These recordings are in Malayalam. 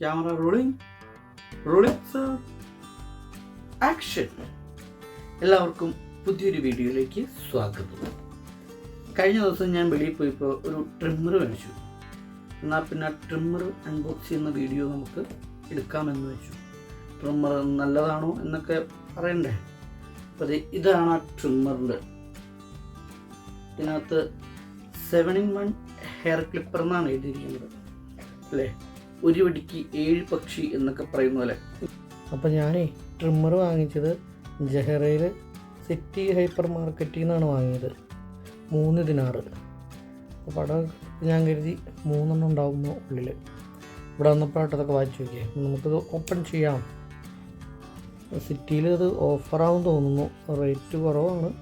ക്യാമറ റോളിംഗ് റോളിംഗ് ആക്ഷൻ എല്ലാവർക്കും പുതിയൊരു വീഡിയോയിലേക്ക് സ്വാഗതം. കഴിഞ്ഞ ദിവസം ഞാൻ വെളിയിൽ പോയപ്പോൾ ഒരു ട്രിമ്മർ മേടിച്ചു. എന്നാൽ പിന്നെ ട്രിമ്മർ അൺബോക്സ് ചെയ്യുന്ന വീഡിയോ നമുക്ക് എടുക്കാമെന്ന് വെച്ചു. ട്രിമ്മർ നല്ലതാണോ എന്നൊക്കെ പറയണ്ടേ? അപ്പോൾ ഇതാണ് ആ ട്രിമ്മറിന്റെ ഇതിനകത്ത് seven in one hair clipper എന്നാണ് എഴുതിയിരിക്കുന്നത്. അല്ലേ? ഒരു വടിക്ക് ഏഴ് പക്ഷി എന്നൊക്കെ പറയുന്ന പോലെ. അപ്പോൾ ഞാനേ ട്രിമ്മർ വാങ്ങിച്ചത് ജഹറയിൽ സിറ്റി ഹൈപ്പർ മാർക്കറ്റിൽ നിന്നാണ് വാങ്ങിയത്. മൂന്ന് ദിനാറ് അപ്പോൾ അവിടെ ഞാൻ കരുതി മൂന്നെണ്ണം ഉണ്ടാകുന്നു ഉള്ളിൽ ഇവിടെ വന്നപ്പോഴായിട്ട് അതൊക്കെ വായിച്ചു നോക്കിയേ. നമുക്കത് ഓപ്പൺ ചെയ്യാം. സിറ്റിയിൽ അത് ഓഫറാവും തോന്നുന്നു. റേറ്റ് കുറവാണ്.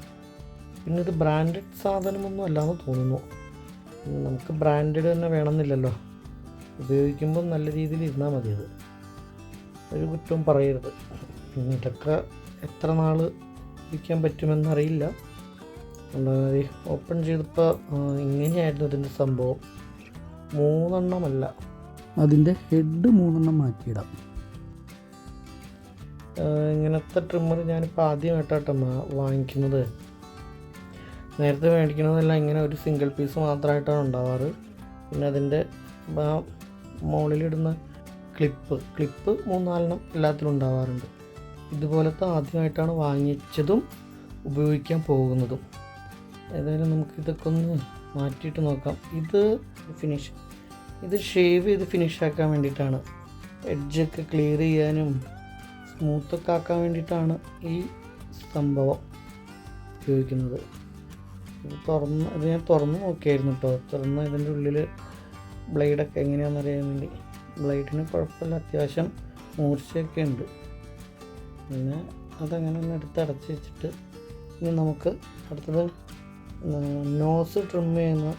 പിന്നെ ഇത് ബ്രാൻഡഡ് സാധനമൊന്നും അല്ലാന്ന് തോന്നുന്നു. നമുക്ക് ബ്രാൻഡഡ് തന്നെ വേണമെന്നില്ലല്ലോ. ഉപയോഗിക്കുമ്പോൾ നല്ല രീതിയിൽ ഇരുന്നാൽ മതി അത്. ഒരു കുറ്റവും പറയരുത്. ഇതൊക്കെ എത്ര നാൾ ഇരിക്കാൻ പറ്റുമെന്നറിയില്ല ഓപ്പൺ ചെയ്തപ്പോൾ ഇങ്ങനെയായിരുന്നു ഇതിന്റെ സംഭവം. മൂന്നെണ്ണമല്ല. അതിന്റെ ഹെഡ് മൂന്നെണ്ണം മാറ്റിയിടാം. ഇങ്ങനത്തെ ട്രിമ്മർ ഞാനിപ്പോൾ ആദ്യമായിട്ടാട്ടോ വാങ്ങിക്കുന്നത്. നേരത്തെ മേടിക്കുന്നതെല്ലാം ഇങ്ങനെ ഒരു സിംഗിൾ പീസ് മാത്രമായിട്ടാണ് ഉണ്ടാവാറ്. പിന്നെ അതിന്റെ മുകളിലിടുന്ന ക്ലിപ്പ് ക്ലിപ്പ് മൂന്നാലെണ്ണം എല്ലാത്തിലും ഉണ്ടാവാറുണ്ട്. ഇതുപോലത്തെ ആദ്യമായിട്ടാണ് വാങ്ങിച്ചതും ഉപയോഗിക്കാൻ പോകുന്നതും. ഏതായാലും നമുക്ക് ഇതൊക്കെ ഒന്ന് മാറ്റിയിട്ട് നോക്കാം. ഇത് ഫിനിഷ് ഇത് ഷേവ് ചെയ്ത് ഫിനിഷ് ആക്കാൻ വേണ്ടിയിട്ടാണ്. എഡ്ജൊക്കെ ക്ലിയർ ചെയ്യാനും സ്മൂത്തൊക്കെ ആക്കാൻ വേണ്ടിയിട്ടാണ് ഈ സംഭവം ഉപയോഗിക്കുന്നത്. ഇത് തുറന്ന് ഇത് ഞാൻ തുറന്ന് നോക്കിയായിരുന്നു കേട്ടോ തുറന്ന് ഇതിന്റെ ഉള്ളിൽ ബ്ലേഡൊക്കെ എങ്ങനെയാണെന്ന് അറിയാൻ വേണ്ടി. ബ്ലേഡിന് കുഴപ്പമില്ല അത്യാവശ്യം മൂർച്ചയൊക്കെ ഉണ്ട്. പിന്നെ അതങ്ങനെ ഒന്ന് എടുത്ത് അടച്ച് വെച്ചിട്ട് ഇനി നമുക്ക് അടുത്തത് നോസ് ട്രിം ചെയ്യുന്ന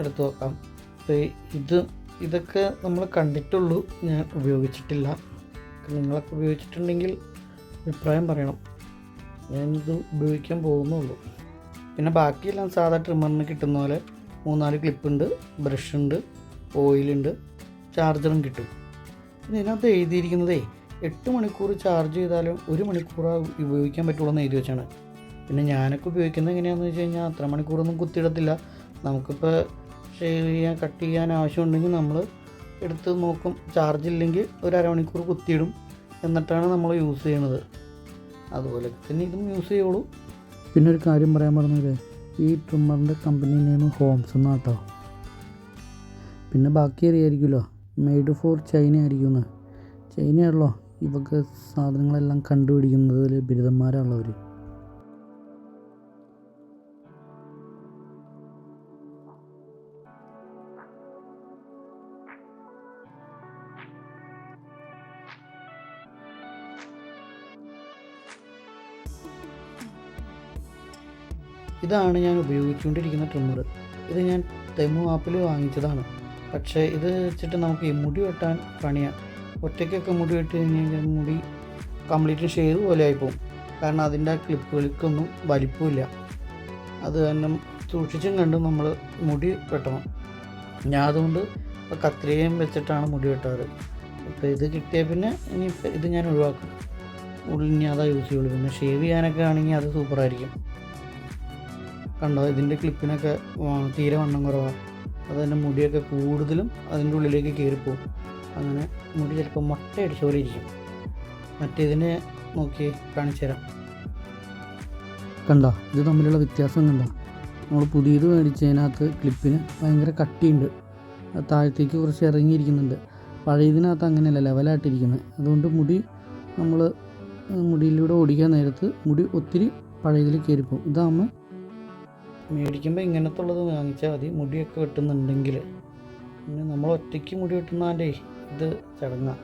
എടുത്ത് നോക്കാം. അപ്പോൾ ഇത് ഇതൊക്കെ നമ്മൾ കണ്ടിട്ടുള്ളൂ ഞാൻ ഉപയോഗിച്ചിട്ടില്ല. നിങ്ങളൊക്കെ ഉപയോഗിച്ചിട്ടുണ്ടെങ്കിൽ അഭിപ്രായം പറയണം. ഞാനിത് ഉപയോഗിക്കാൻ പോകുന്നുള്ളൂ. പിന്നെ ബാക്കിയെല്ലാം സാധാ ട്രിമ്മറിന് കിട്ടുന്ന പോലെ മൂന്നാൽ ക്ലിപ്പുണ്ട് ബ്രഷ് ഉണ്ട്. ഓയിലുണ്ട് ചാർജറും കിട്ടും. പിന്നെ ഇതിനകത്ത് എഴുതിയിരിക്കുന്നതേ എട്ട് മണിക്കൂർ ചാർജ് ചെയ്താലും ഒരു മണിക്കൂർ ഉപയോഗിക്കാൻ പറ്റുള്ളൂ എന്ന് എഴുതി വെച്ചാണ്. പിന്നെ ഞാനൊക്കെ ഉപയോഗിക്കുന്നത് എങ്ങനെയാണെന്ന് വെച്ച് കഴിഞ്ഞാൽ അത്ര മണിക്കൂറൊന്നും കുത്തിയിടത്തില്ല. നമുക്കിപ്പോൾ ഷേവ് ചെയ്യാൻ കട്ട് ചെയ്യാൻ ആവശ്യമുണ്ടെങ്കിൽ നമ്മൾ എടുത്ത് നോക്കും. ചാർജ് ഇല്ലെങ്കിൽ ഒരു അരമണിക്കൂർ കുത്തിയിടും. എന്നിട്ടാണ് നമ്മൾ യൂസ് ചെയ്യണത്. അതുപോലെ തന്നെ ഇതും യൂസ് ചെയ്യുള്ളൂ. പിന്നെ ഒരു കാര്യം പറയാൻ പറഞ്ഞത് ഈ ട്രിമ്മറിന്റെ കമ്പനി നെയിം ഹോംസ് എന്നാട്ടോ. പിന്നെ ബാക്കി അറിയായിരിക്കുമല്ലോ. മെയ്ഡ് ഫോർ ചൈന ആയിരിക്കുമെന്ന്. ചൈനയാണല്ലോ ഇവക്ക് സാധനങ്ങളെല്ലാം കണ്ടുപിടിക്കുന്നതിൽ അവർ ഇതാണ് ഞാൻ ഉപയോഗിച്ചുകൊണ്ടിരിക്കുന്ന ട്രിമ്മർ ഇത് ഞാൻ തെമു ആപ്പിൽ വാങ്ങിച്ചതാണ്. പക്ഷേ ഇത് വെച്ചിട്ട് നമുക്ക് മുടി വെട്ടാൻ പണിയാണ് ഒറ്റയ്ക്കൊക്കെ മുടി വെട്ടി കഴിഞ്ഞ് കഴിഞ്ഞാൽ മുടി കംപ്ലീറ്റ് ഷേവ് പോലെ ആയിപ്പോവും കാരണം അതിന്റെ ക്ലിപ്പുകൾക്കൊന്നും വലിപ്പമില്ല. അത് തന്നെ സൂക്ഷിച്ചും കണ്ടും നമ്മൾ മുടി വെട്ടണം. ഞാൻ അതുകൊണ്ട് ഇപ്പോൾ കത്രികയും വെച്ചിട്ടാണ് മുടി വെട്ടാറ്. അപ്പോൾ ഇത് കിട്ടിയ പിന്നെ ഇനി ഇത് ഞാൻ ഒഴിവാക്കും. ഉള്ളിൽ ഇനി അതാ യൂസ് ചെയ്യുള്ളൂ. പിന്നെ ഷേവ് ചെയ്യാനൊക്കെ ആണെങ്കിൽ അത് സൂപ്പറായിരിക്കും കണ്ടോ? ഇതിന്റെ ക്ലിപ്പിനൊക്കെ തീരെ വണ്ണം കുറവാണ് അത് തന്നെ മുടിയൊക്കെ കൂടുതലും അതിന്റെ ഉള്ളിലേക്ക് കയറിപ്പോവും. അങ്ങനെ മുടി ചിലപ്പോൾ മുട്ടയടിച്ച പോലെ ഇരിക്കും. മറ്റേതിനെ നോക്കി കാണിച്ചു തരാം. കണ്ട? ഇത് തമ്മിലുള്ള വ്യത്യാസം കണ്ടോ? നമ്മൾ പുതിയത് മേടിച്ചതിനകത്ത് ക്ലിപ്പിന് ഭയങ്കര കട്ടിയുണ്ട്. താഴത്തേക്ക് കുറച്ച് ഇറങ്ങിയിരിക്കുന്നുണ്ട്. പഴയതിനകത്ത് അങ്ങനെയല്ല ലെവലായിട്ടിരിക്കുന്നത് അതുകൊണ്ട് മുടി നമ്മൾ മുടിയിലൂടെ ഓടിക്കാൻ നേരത്ത് മുടി ഒത്തിരി പഴയതിൽ കയറിപ്പോവും. ഇതാകുമ്പോൾ മേടിക്കുമ്പോൾ ഇങ്ങനത്തെ ഉള്ളത് വാങ്ങിച്ചാൽ മതി. മുടിയൊക്കെ വെട്ടുന്നുണ്ടെങ്കിൽ പിന്നെ നമ്മൾ ഒറ്റയ്ക്ക് മുടി വെട്ടുന്നതിന്റെ ഇത് ചടങ്ങാണ്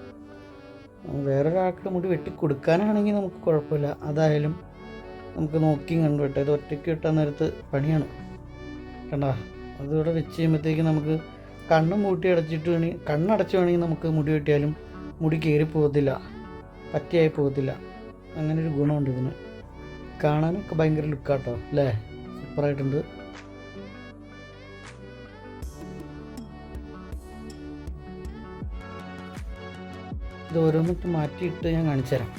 വേറൊരാൾക്ക് മുടി വെട്ടി കൊടുക്കാനാണെങ്കിൽ നമുക്ക് കുഴപ്പമില്ല. അതായാലും നമുക്ക് നോക്കി കണ്ടു വെട്ടാം ഇത് ഒറ്റയ്ക്ക് വെട്ടാൻ നേരത്ത് പണിയാണ്. കണ്ട? അതിവിടെ വെച്ച് കഴിയുമ്പോഴത്തേക്ക് നമുക്ക് കണ്ണ് മൂട്ടി അടച്ചിട്ട് വേണമെങ്കിൽ കണ്ണടച്ച് വേണമെങ്കിൽ നമുക്ക് മുടി വെട്ടിയാലും മുടി കയറി പോകത്തില്ല. പറ്റിയായി പോകത്തില്ല. അങ്ങനെ ഒരു ഗുണമുണ്ട് ഇതിന്. കാണാനൊക്കെ ഭയങ്കര ലുക്കാട്ടോ അല്ലേ? സൂപ്പറായിട്ടുണ്ട്. ഇത് ഓരോന്നിട്ട് മാറ്റിയിട്ട് ഞാൻ കാണിച്ചു തരാം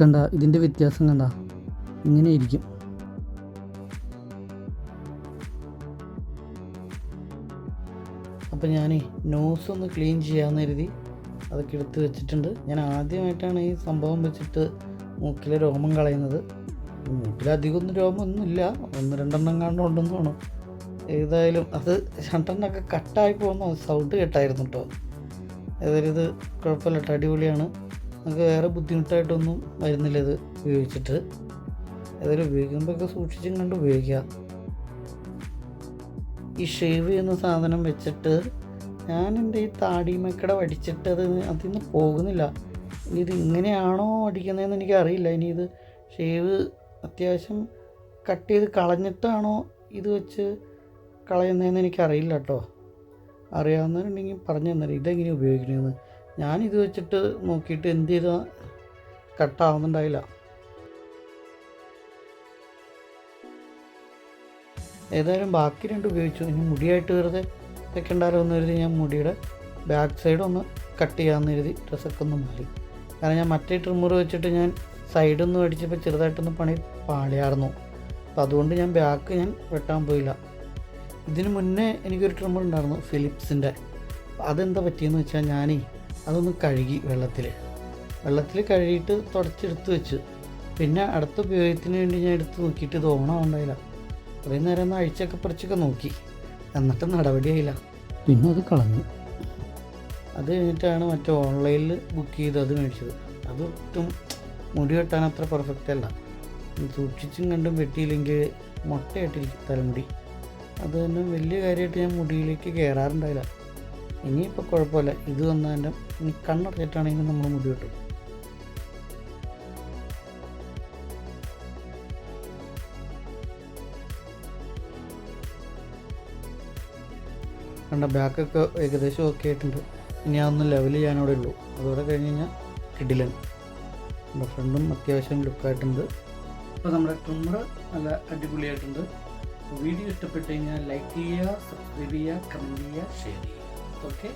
കണ്ട ഇതിന്റെ വ്യത്യാസം കണ്ട. ഇങ്ങനെ ഇരിക്കും. അപ്പം ഞാനേ നോസ് ഒന്ന് ക്ലീൻ ചെയ്യാമെന്ന് കരുതി അതൊക്കെ എടുത്ത് വെച്ചിട്ടുണ്ട്. ഞാൻ ആദ്യമായിട്ടാണ് ഈ സംഭവം വെച്ചിട്ട് മൂക്കിലെ രോമം കളയുന്നത്. മൂക്കിലധികമൊന്നും രോമമൊന്നുമില്ല. ഒന്ന് രണ്ടെണ്ണം കാണണം ഉണ്ടെന്ന് തോന്നും ഏതായാലും അത് രണ്ടെണ്ണമൊക്കെ കട്ടായി പോകുന്ന സൗണ്ട് കേട്ടായിരുന്നു കേട്ടോ ഏതായാലും ഇത് കുഴപ്പമില്ല അടിപൊളിയാണ് നമുക്ക് വേറെ ബുദ്ധിമുട്ടായിട്ടൊന്നും വരുന്നില്ല ഇത് ഉപയോഗിച്ചിട്ട്. ഏതായാലും ഉപയോഗിക്കുമ്പോഴൊക്കെ സൂക്ഷിച്ചും കണ്ട് ഉപയോഗിക്കുക ഈ ഷേവ് ചെയ്യുന്ന സാധനം വെച്ചിട്ട് ഞാൻ എന്റെ ഈ താടിമക്കട വടിച്ചിട്ട് അത് അതിൽ നിന്ന് പോകുന്നില്ല. ഇനി ഇത് ഇങ്ങനെയാണോ അടിക്കുന്നതെന്ന് എനിക്കറിയില്ല. ഇനി ഇത് ഷേവ് അത്യാവശ്യം കട്ട് ചെയ്ത് കളഞ്ഞിട്ടാണോ ഇത് വെച്ച് കളയുന്നതെന്ന് എനിക്കറിയില്ല കേട്ടോ. അറിയാവുന്നവരുണ്ടെങ്കിൽ പറഞ്ഞു തന്നേരം ഇതെങ്ങനെ ഉപയോഗിക്കണമെന്ന് ഞാനിത് വെച്ചിട്ട് നോക്കിയിട്ട് എന്ത് ചെയ്താൽ കട്ടാവുന്നുണ്ടായില്ല. ഏതായാലും ബാക്കി രണ്ട് ഉപയോഗിച്ചു. ഇനി മുടിയായിട്ട് വെറുതെ വെക്കണ്ടാലോ എന്ന് കരുതി ഞാൻ മുടിയുടെ ബാക്ക് സൈഡ് ഒന്ന് കട്ട് ചെയ്യാമെന്ന് കരുതി ഡ്രസ്സൊക്കെ ഒന്ന് മാറി. കാരണം ഞാൻ മറ്റേ ട്രിമ്മർ വെച്ചിട്ട് ഞാൻ സൈഡൊന്നും അടിച്ചപ്പോൾ ചെറുതായിട്ടൊന്ന് പണി പാളിയായിരുന്നു അപ്പോൾ അതുകൊണ്ട് ഞാൻ ബാക്ക് ഞാൻ വെട്ടാൻ പോയില്ല. ഇതിന് മുന്നേ എനിക്കൊരു ട്രിമ്മർ ഉണ്ടായിരുന്നു ഫിലിപ്സിന്റെ അതെന്താ പറ്റിയെന്ന് വെച്ചാൽ ഞാനേ അതൊന്ന് കഴുകി വെള്ളത്തിൽ വെള്ളത്തിൽ കഴുകിയിട്ട് തുടച്ചെടുത്ത് വെച്ച്. പിന്നെ അടുത്ത ഉപയോഗത്തിന് വേണ്ടി ഞാൻ എടുത്ത് നോക്കിയിട്ട് ഇത് ഓണാവണ്ടായില്ല കുറേ നേരം ഒന്ന് അഴിച്ചൊക്കെ പറിച്ചൊക്കെ നോക്കി. എന്നിട്ട് നടപടിയായില്ല. പിന്നെ അത് കളഞ്ഞു. അത് കഴിഞ്ഞിട്ടാണ് മറ്റേ ഓൺലൈനിൽ ബുക്ക് ചെയ്ത് അത് മേടിച്ചത്. അത് ഒട്ടും മുടി വെട്ടാൻ അത്ര പെർഫെക്റ്റ് അല്ല. സൂക്ഷിച്ചും കണ്ടും വെട്ടിയില്ലെങ്കിൽ മുട്ടയായിട്ടിരിക്കും തലമുടി. അത് തന്നെ വലിയ കാര്യമായിട്ട് ഞാൻ മുടിയിലേക്ക് കയറാറുണ്ടായില്ല ഇനിയിപ്പോൾ കുഴപ്പമില്ല. ഇത് തന്നതിന്റെ ഇനി കണ്ണടച്ചിട്ടാണെങ്കിൽ നമ്മൾ മുടി കിട്ടും കണ്ട ബാക്കൊക്കെ ഏകദേശം ഓക്കെ ആയിട്ടുണ്ട്. ഇനി അതൊന്ന് ലെവൽ ചെയ്യാനോടെ ഉള്ളൂ. അതോടെ കഴിഞ്ഞ് കഴിഞ്ഞാൽ കിഡിലൻ നമ്മുടെ ഫ്രണ്ടും അത്യാവശ്യം ലുക്കായിട്ടുണ്ട് അപ്പോൾ നമ്മുടെ ട്രിമ്മർ നല്ല അടിപൊളിയായിട്ടുണ്ട്. വീഡിയോ ഇഷ്ടപ്പെട്ടു കഴിഞ്ഞാൽ ലൈക്ക് ചെയ്യുക സബ്സ്ക്രൈബ് ചെയ്യുക കമന്റ് ചെയ്യുക ഷെയർ ചെയ്യുക. ഓക്കെ